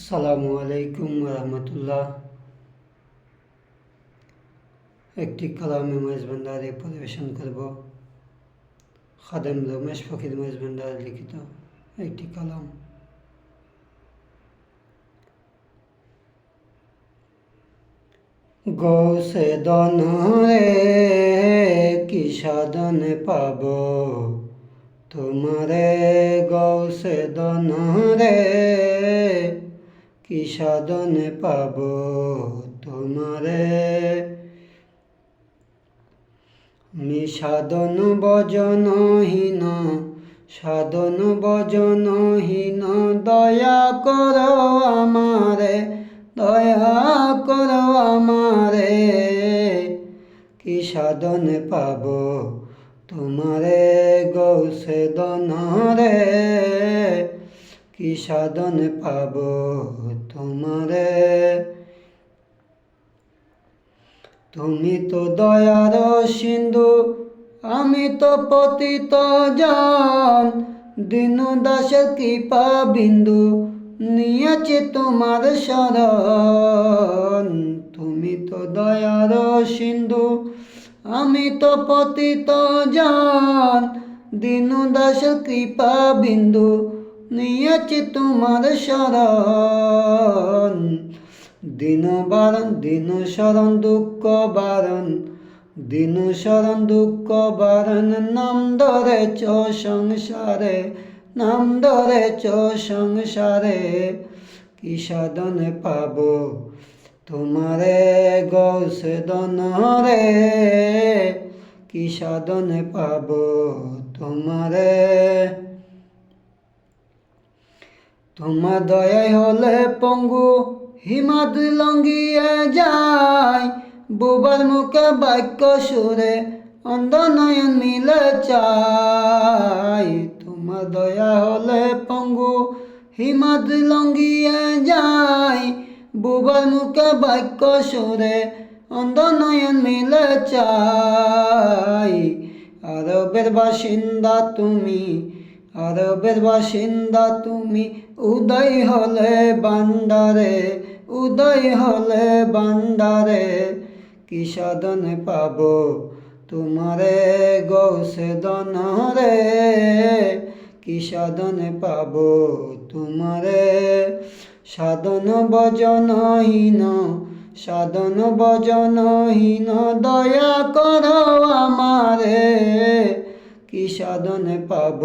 আসসালামু আলাইকুম রহমতুল্লাহ। একটি কালামে মজবন্দারে পরিবেশন করব। খাদেম রমেশ ফকির মজবন্দার লিখিত একটি কালাম। গৌসে দনরে কি সাধন পাব? তোমারে গৌসে দনরে কি সাধন পাব তোমারে? মি সাধন বজনহীন সাধন বজনহীন, দয়া কর আমারে, দয়া কর আমারে। কি সাধন পাব তোমারে গৌসে দনরে কি সাধন পাব তোমারে? তুমি তো দয়ার সিন্ধু, আমি তো পতিত জন। দিনু দাসের কৃপা বিন্দু নিয়েছে তোমার শরণ। তুমি তো দয়ার সিন্ধু, আমি তো পতিত জন। দিনু দাসের কৃপা বিন্দু নিয়েছে তোমার শরণ। দিন বারণ, দিন শরণ, দুঃখ বারণ। দিন শরণ, দুঃখ বারণ, নাম চ সংসারে। নাম চ সংসারে। কি সাধনে পাব? তোমারে গৌসে দনরে কি সাধনে পাব? তোমারে তোমার দয়ায় হলে পঙ্গু হিমাদ লঙ্গিয়ে যায়। বুবার মুখে বাক্য সুরে অন্ধ নয়ন মিলে চাই তোমার দয়া হলে পঙ্গু হিমাদ লঙ্গিয়ে যায়। বুবার মুখে বাক্য সুরে অন্ধ নয়ন মিলে চাই আরবের বাসিন্দা তুমি আরবের বাসিন্দা, তুমি উদয় হলে বান্দারে উদয় হলে বান্দারে কি সাধন পাব তোমারে গৌসে দনরে কি সাধনে পাব তোমারে? সাধন বজনহীন সাধন বজনহীন দয়া কর আমারে, কি সাধনে পাব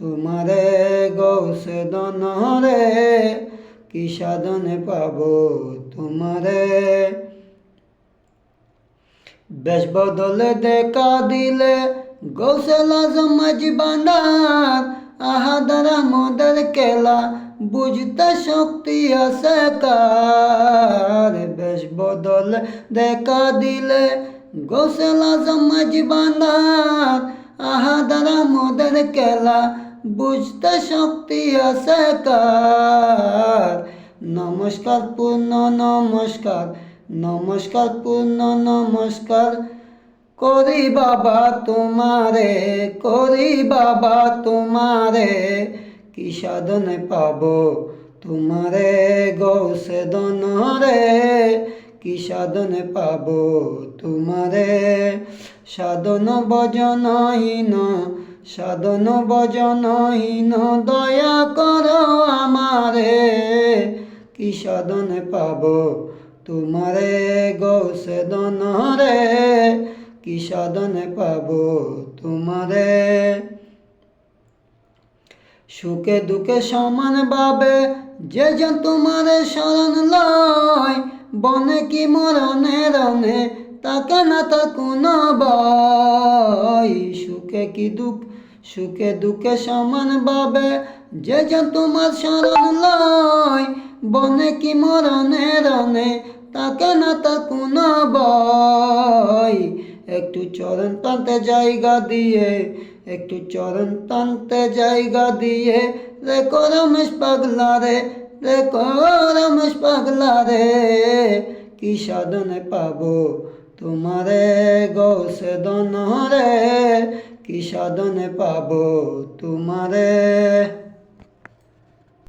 তোমারে গৌসে দনরে কি সাধনে পাব তোমারে? বেশ বদলে দেখা দিলে গৌসে লাজম বান্দার আহা দ্বারা মদের কেলা বুঝতে শক্তি আছে কার? বেশ বদল দেখা দিলে গৌসে লাজম বান্দার আহা দ্বারা মদের কেলা বুঝতে শক্তি আছে কার নমস্কার, পূর্ণ নমস্কার নমস্কার, পূর্ণ নমস্কার। করি বাবা তোমারে, করি বাবা তোমারে, কি সাধনে পাব তোমারে গৌসে দনরে কি সাধনে পাব তোমারে। সাধন বজনহীন সাধন বজনহীন দয়া কর আমারে। কি সাধনে পাব তোমারে গৌসে দনরে কি সাধনে পাব তোমারে? সুখে দুঃখে সমান ভাবে যে জন তোমার শরণ লয়, বনে কি মরণে রনে তাকে না তা কোনো বয় সুখে কি দুঃখ? সুখে দুঃখে সমান বাবে যে যা তোমার শরণ লয়। বনে কি মরণে রনে তাকে না তা কোনো বয় একটু চরণ টানতে জায়গা দিয়ে, একটু চরণ টানতে জায়গা দিয়ে। রে রমেশ পাগলা রে রে রমেশ পাগলা রে, কি সাধনে পাবো? তোমারে গৌসে দনরে কি সাধনে পাবো তোমারে?